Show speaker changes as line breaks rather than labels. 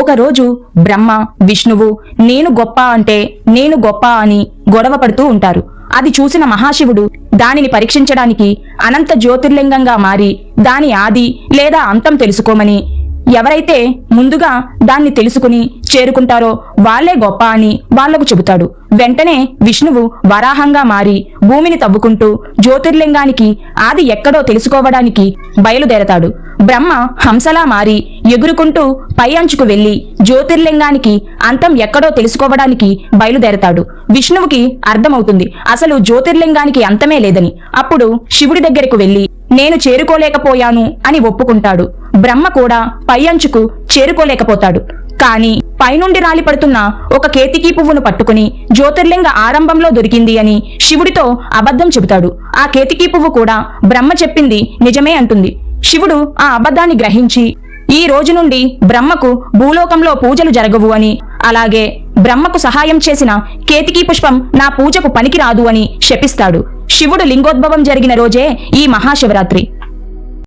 ఒకరోజు బ్రహ్మ విష్ణువు నేను గొప్ప అంటే నేను గొప్ప అని గొడవ పడుతూ ఉంటారు. అది చూసిన మహాశివుడు దానిని పరీక్షించడానికి అనంత జ్యోతిర్లింగంగా మారి దాని ఆది లేదా అంతం తెలుసుకోమని ఎవరైతే ముందుగా దాన్ని తెలుసుకుని చేరుకుంటారో వాళ్ళే గొప్ప అని వాళ్ళకు చెబుతాడు. వెంటనే విష్ణువు వరాహంగా మారి భూమిని తవ్వుకుంటూ జ్యోతిర్లింగానికి ఆది ఎక్కడో తెలుసుకోవడానికి బయలుదేరతాడు. బ్రహ్మ హంసలా మారి ఎగురుకుంటూ పై అంచుకు వెళ్ళి జ్యోతిర్లింగానికి అంతం ఎక్కడో తెలుసుకోవడానికి బయలుదేరతాడు. విష్ణువుకి అర్థమవుతుంది అసలు జ్యోతిర్లింగానికి అంతమే లేదని. అప్పుడు శివుడి దగ్గరకు వెళ్ళి నేను చేరుకోలేకపోయాను అని ఒప్పుకుంటాడు. బ్రహ్మ కూడా పై అంచుకు చేరుకోలేకపోతాడు. కాని పైనుండి రాలిపడుతున్న ఒక కేతికీ పువ్వును పట్టుకుని జ్యోతిర్లింగ ఆరంభంలో దొరికింది అని శివుడితో అబద్ధం చెబుతాడు. ఆ కేతికీ పువ్వు కూడా బ్రహ్మ చెప్పింది నిజమే అంటుంది. శివుడు ఆ అబద్ధాన్ని గ్రహించి ఈ రోజు నుండి బ్రహ్మకు భూలోకంలో పూజలు జరగవు అని అలాగే బ్రహ్మకు సహాయం చేసిన కేతికీ పుష్పం నా పూజకు పనికిరాదు అని శపిస్తాడు. శివుడు లింగోద్భవం జరిగిన రోజే ఈ మహాశివరాత్రి.